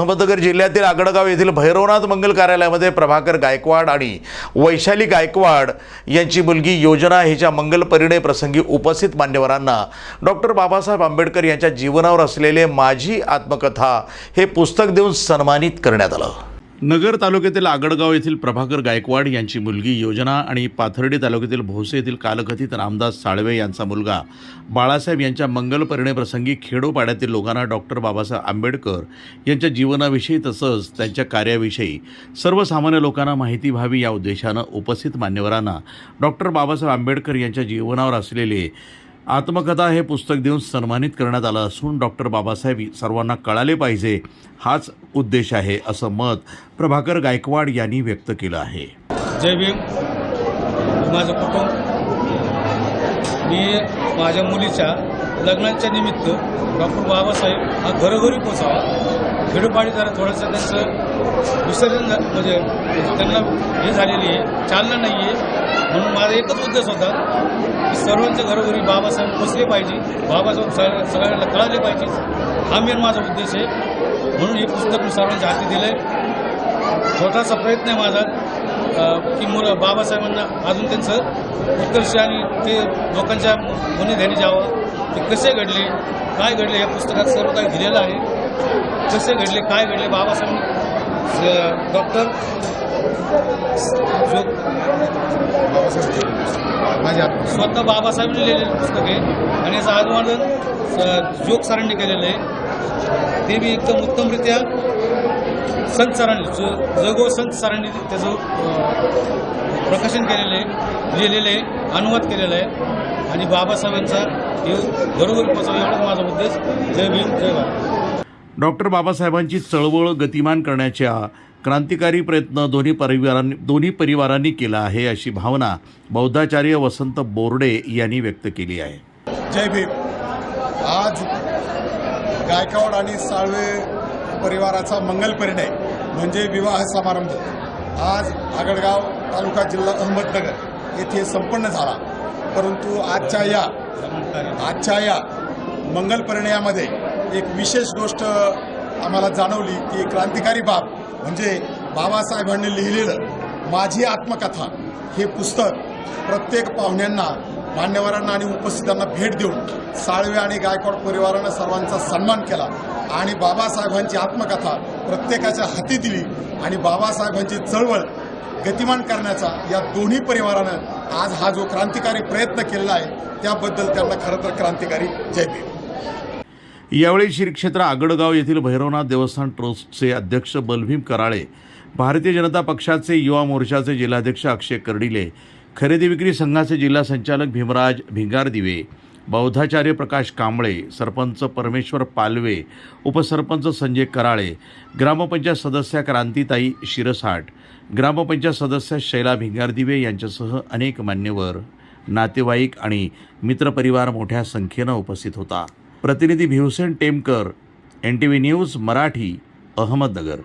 अहमदनगर जिल्ह्यातील आगडगाव येथील भैरवनाथ मंगल कार्यालयामध्ये प्रभाकर गायकवाड आणि वैशाली गायकवाड यांची मुलगी योजना हिच्या मंगल परिणय प्रसंगी उपस्थित मान्यवरांना डॉक्टर बाबासाहेब आंबेडकर यांच्या जीवनावर असलेले माझी आत्मकथा हे पुस्तक देऊन सन्मानित करण्यात आलं. नगर तालुक्यातील आगडगाव येथील प्रभाकर गायकवाड यांची मुलगी योजना आणि पाथर्डी तालुक्यातील भोसे येथील कालकथित रामदास साळवे यांचा मुलगा बाळासाहेब यांच्या मंगल परिणयप्रसंगी खेडोपाड्यातील लोकांना डॉक्टर बाबासाहेब आंबेडकर यांच्या जीवनाविषयी तसंच त्यांच्या कार्याविषयी सर्वसामान्य लोकांना माहिती व्हावी या उद्देशानं उपस्थित मान्यवरांना डॉक्टर बाबासाहेब आंबेडकर यांच्या जीवनावर असलेले आत्मकथा हे पुस्तक देऊन सन्मानित करण्यात आलं असून डॉक्टर बाबासाहेब सर्वांना कळाले पाहिजे हाच उद्देश आहे असं मत प्रभाकर गायकवाड यांनी व्यक्त केलं आहे. जय भीम. माझं कुटुंब. मी माझ्या मुलीच्या लग्नाच्या निमित्त डॉक्टर बाबासाहेब हा घरोघरी पोचावा. खेडोपाडी जरा थोडंसं त्यांचं विसर्जन म्हणजे त्यांना हे झालेली आहे. चालना नाही आहे म्हणून माझा एकच उद्देश होता की सर्वांच्या घरोघरी बाबासाहेब पोचले पाहिजे. बाबासाहेब सगळ्यांना कळाले पाहिजे. हा मेन माझा उद्देश आहे. म्हणून हे पुस्तक मी सर्वांच्या हाती दिलं आहे छोटासा प्रयत्न आहे माझा की मुलं बाबासाहेबांना अजून त्यांचं उत्कर्ष आणि ते लोकांच्या मुनी ध्यानी जावं. ते कसे घडले काय घडले या पुस्तकात सर्व काही दिलेलं आहे. कसे घडले काय घडले बाबासाहेब डॉक्टर स्वतः बाबासाहेबांनी लिहिलेलं पुस्तक आहे. आणि याचं अनुवादन स- जोग सरांनी केलेलं आहे. ते मी एकदम उत्तमरित्या संत सरांनी ज- जगो संत सरांनी त्याचं प्रकाशन केलेलं आहे लिहिलेलं आहे अनुवाद केलेला आहे. आणि बाबासाहेबांचा हे घरोघरी पोचावं एवढाच माझा उद्देश जय भीम जय भारत. डॉक्टर बाबासाहेबांची चळवळ गतिमान करण्याच्या क्रांतिकारी प्रयत्न दोन्ही परिवारांनी दोन्ही परिवारांनी केला आहे अशी भावना बौद्धाचार्य वसंत बोर्डे यांनी व्यक्त केली आहे. जय भीम. आज गायकवाड आणि साळवे परिवाराचा मंगल परिणय म्हणजे विवाह समारंभ. आज आगडगाव तालुका जिल्हा अहमदनगर येथे संपन्न झाला. परंतु आजच्या या आजच्या या मंगल परिणयामध्ये एक विशेष गोष्ट आम्हाला जाणवली ती क्रांतिकारी बाब. म्हणजे बाबासाहेबांनी लिहिलेलं माझी आत्मकथा हे पुस्तक प्रत्येक पाहुण्यांना मान्यवरांना आणि उपस्थितांना भेट देऊन साळवे आणि गायकवाड परिवारानं सर्वांचा सन्मान केला आणि बाबासाहेबांची आत्मकथा प्रत्येकाच्या हाती दिली आणि बाबासाहेबांची चळवळ गतिमान करण्याचा या दोन्ही परिवारानं आज हा जो क्रांतिकारी प्रयत्न केलेला आहे त्याबद्दल त्यांना खरं तर क्रांतिकारी जय भीम. यावेळी श्री क्षेत्र आगडगाव येथील भैरवनाथ देवस्थान ट्रस्टचे अध्यक्ष बलभीम कराळे भारतीय जनता पक्षाचे युवा मोर्चाचे जिल्हाध्यक्ष अक्षय कर्डिले खरेदी विक्री संघाचे जिल्हा संचालक भीमराज भिंगारदिवे बौद्धाचार्य प्रकाश कांबळे सरपंच परमेश्वर पालवे उपसरपंच संजय कराळे ग्रामपंचायत सदस्या क्रांतीताई शिरसाट ग्रामपंचायत सदस्य शैला भिंगारदिवे यांच्यासह अनेक मान्यवर नातेवाईक आणि मित्रपरिवार मोठ्या संख्येनं उपस्थित होता. प्रतिनिधी Bhivsen Temkar N T V news Marathi Ahmednagar.